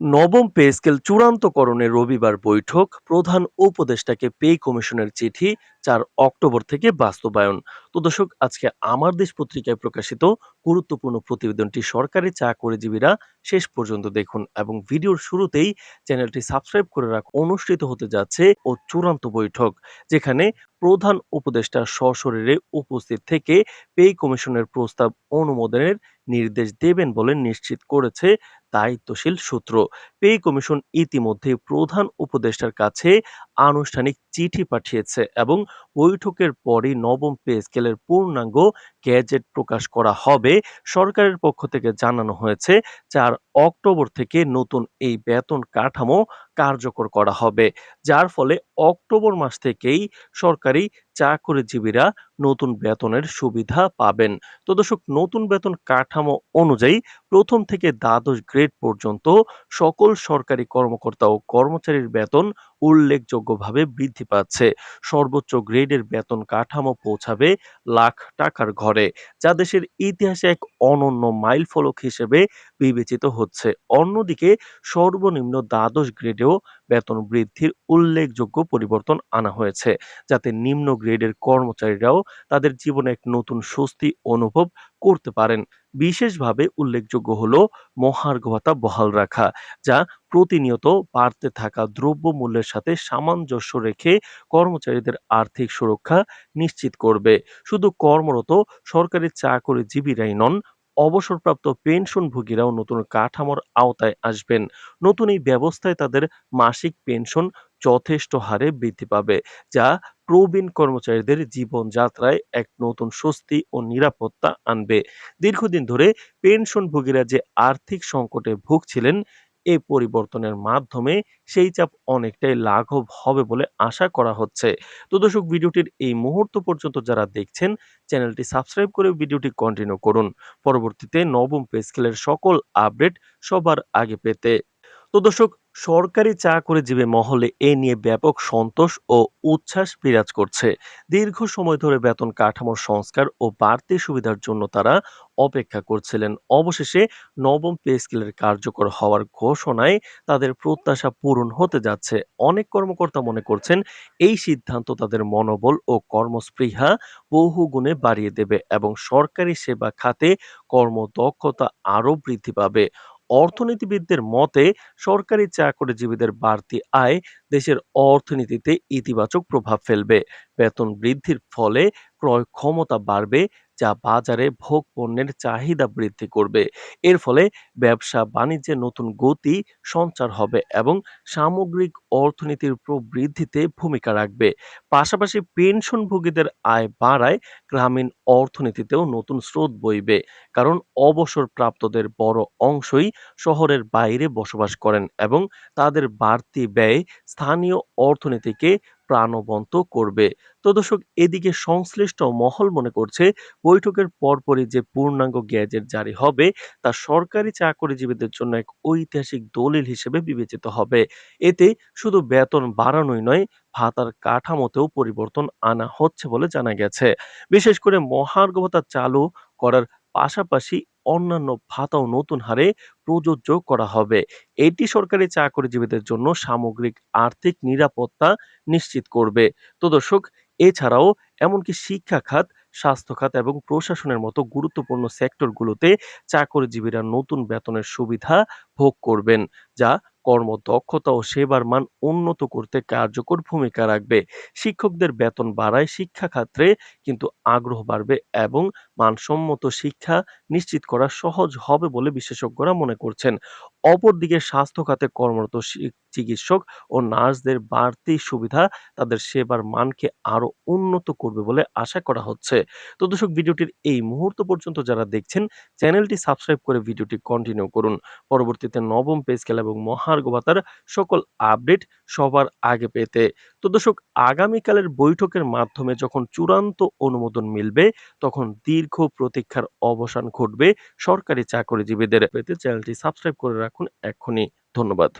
নবম pay scale চূড়ান্তকরণে রবিবার বৈঠক। প্রধান উপদেষ্টাকে পে কমিশনের চিঠি, চার অক্টোবর থেকে বাস্তবায়ন। তো দর্শক, আজকে আমার দেশ পত্রিকায় প্রকাশিত গুরুত্বপূর্ণ প্রতিবেদনটি সরকারি চাকরিজীবীরা শেষ পর্যন্ত দেখুন এবং ভিডিওর শুরুতেই চ্যানেলটি সাবস্ক্রাইব করে রাখ অনুষ্ঠিত হতে যাচ্ছে ও চূড়ান্ত বৈঠক, যেখানে প্রধান উপদেষ্টা সশরীরে উপস্থিত থেকে পে কমিশনের প্রস্তাব অনুমোদনের নির্দেশ দেবেন বলে নিশ্চিত করেছে দায়িত্বশীল সূত্র। পে কমিশন ইতিমধ্যে প্রধান উপদেষ্টার কাছে আনুষ্ঠানিক চিঠি পাঠিয়েছে এবং বৈঠকের পরই নবম পে স্কেলের পূর্ণাঙ্গ গ্যাজেট প্রকাশ করা হবে সরকারের পক্ষ থেকে জানানো হয়েছে। চার অক্টোবর থেকে নতুন এই বেতন কাঠামো কার্যকর করা হবে। যার ফলে অক্টোবর মাস থেকেই সরকারি চাকরিজীবীরা নতুন বেতনের সুবিধা পাবেন। তো দর্শক, নতুন বেতন কাঠামো অনুযায়ী প্রথম থেকে দ্বাদশ গ্রেড পর্যন্ত সকল সরকারি কর্মকর্তা ও কর্মচারীর বেতন উল্লেখযোগ্যভাবে বৃদ্ধি পাচ্ছে। সর্বোচ্চ গ্রেডের বেতন কাঠামো পৌঁছাবে লাখ টাকার ঘরে, যা দেশের ইতিহাসে এক অনন্য মাইল ফলক হিসেবে বিবেচিত হচ্ছে। অন্যদিকে, সর্বনিম্ন দ্বাদশ গ্রেডেও বেতন বৃদ্ধির উল্লেখযোগ্য পরিবর্তন আনা হয়েছে, যাতে নিম্ন গ্রেডের কর্মচারীরাও তাদের জীবনে এক নতুন স্বস্তি অনুভব করতে পারেন। বিশেষভাবে উল্লেখযোগ্য হলো মহার্ঘ ভাতা বহাল রাখা, যা প্রতিনিয়ত বাড়তে থাকা দ্রব্যমূল্যের সাথে সামঞ্জস্য রেখে কর্মচারীদের আর্থিক সুরক্ষা নিশ্চিত করবে। শুধু কর্মরত সরকারি চাকরিজীবীরাই নন, অবসরপ্রাপ্ত পেনশনভোগীরাও নতুন কাঠামোর আওতায় আসবেন। নতুন এই ব্যবস্থায় তাদের মাসিক পেনশন যথেষ্ট হারে বৃদ্ধি পাবে, যা প্রবীণ কর্মচারীদের জীবনযাত্রায় এক নতুন স্বস্তি ও নিরাপত্তা আনবে। দীর্ঘদিন ধরে পেনশনভোগীরা যে আর্থিক সংকটে ভুগছিলেন এই পরিবর্তনের মাধ্যমে সেই চাপ অনেকটাই লাঘব হবে বলে আশা করা হচ্ছে। তো দর্শক, ভিডিওটির এই মুহূর্ত পর্যন্ত যারা দেখছেন, চ্যানেলটি সাবস্ক্রাইব করে ভিডিওটি কন্টিনিউ করুন। পরবর্তীতে নবম পে স্কেলের সকল আপডেট সবার আগে পেতে। তো দর্শক সরকারি চাকরিজীবী মহলে এ নিয়ে ব্যাপক সন্তোষ ও উচ্ছ্বাস বিরাজ করছে। দীর্ঘ সময় ধরে বেতন কাঠামোর সংস্কার ও বাড়তি সুবিধার জন্য তারা অপেক্ষা করছিলেন। অবশেষে নবম পে স্কেলের কার্যকর হওয়ার ঘোষণায় তাদের প্রত্যাশা পূরণ হতে যাচ্ছে। অনেক কর্মকর্তা মনে করছেন, এই সিদ্ধান্ত তাদের মনোবল ও কর্মস্পৃহা বহু গুণে বাড়িয়ে দেবে এবং সরকারি সেবা খাতে কর্মদক্ষতা আরও বৃদ্ধি পাবে। অর্থনীতিবিদদের মতে, সরকারি চাকরিজীবীদের বাড়তি আয় দেশের অর্থনীতিতে ইতিবাচক প্রভাব ফেলবে। বেতন বৃদ্ধির ফলে ক্রয় ক্ষমতা বাড়বে যা বাজারে ভোগ পণ্যের চাহিদা বৃদ্ধি করবে। এর ফলে ব্যবসা বাণিজ্যে নতুন গতি সঞ্চার হবে এবং সামগ্রিক অর্থনীতির প্রবৃদ্ধিতে ভূমিকা রাখবে। পাশাপাশি পেনশনভোগীদের আয় বাড়ায় গ্রামীণ অর্থনীতিতেও নতুন স্রোত বইবে, কারণ অবসরপ্রাপ্তদের বড় অংশই শহরের বাইরে বসবাস করেন এবং তাদের বাড়তি ব্যয় স্থানীয় অর্থনীতিকে প্রাণবন্ত করবে। তো দর্শক, এদিকে সংশ্লিষ্ট মহল মনে করছে, বৈঠকের পরপরই যে পূর্ণাঙ্গ গ্যাজেট জারি হবে, তা সরকারি চাকরিজীবীদের জন্য এক ঐতিহাসিক দলিল হিসেবে বিবেচিত হবে। এতে শুধু বেতন বাড়ানোই নয়, ভাতার কাঠামোতেও পরিবর্তন আনা হচ্ছে বলে জানা গেছে। বিশেষ করে মহার্ঘ ভাতা চালু করার পাশাপাশি অন্যান্য ভাতাও নতুন হারে প্রযোজ্য করা হবে। এটি সরকারি চাকরিজীবীদের জন্য সামগ্রিক আর্থিক নিরাপত্তা নিশ্চিত করবে। তো দর্শক, এছাড়াও এমনকি শিক্ষা খাত, স্বাস্থ্য খাত এবং প্রশাসনের মতো গুরুত্বপূর্ণ সেক্টরগুলোতে চাকরিজীবীরা নতুন বেতনের সুবিধা ভোগ করবেন, যা কর্মদক্ষতা ও সেবার মান উন্নত করতে কার্যকর ভূমিকা রাখবে। শিক্ষকদের বেতন বাড়ায় শিক্ষা খাতে কিন্তু আগ্রহ বাড়বে এবং মানসম্মত শিক্ষা নিশ্চিত করা সহজ হবে বলে বিশেষজ্ঞরা মনে করছেন। অপরদিকে স্বাস্থ্য খাতে কর্মরত চিকিৎসক ও নার্সদের বাড়তি সুবিধা তাদের সেবার মানকে আরও উন্নত করবে বলে আশা করা হচ্ছে। তো দর্শক, ভিডিওটির এই মুহূর্ত পর্যন্ত যারা দেখছেন, চ্যানেলটি সাবস্ক্রাইব করে ভিডিওটি কন্টিনিউ করুন। পরবর্তীতে নবম পে খেলা এবং মহার্ঘ ভাতার সকল আপডেট সবার আগে পেতে। তো দর্শক, আগামীকালের বৈঠকের মাধ্যমে যখন চূড়ান্ত অনুমোদন মিলবে, তখন দীর্ঘ প্রতীক্ষার অবসান ঘটবে সরকারি চাকরিজীবীদের। পেতে চ্যানেলটি সাবস্ক্রাইব করে রাখুন এখনই ধন্যবাদ।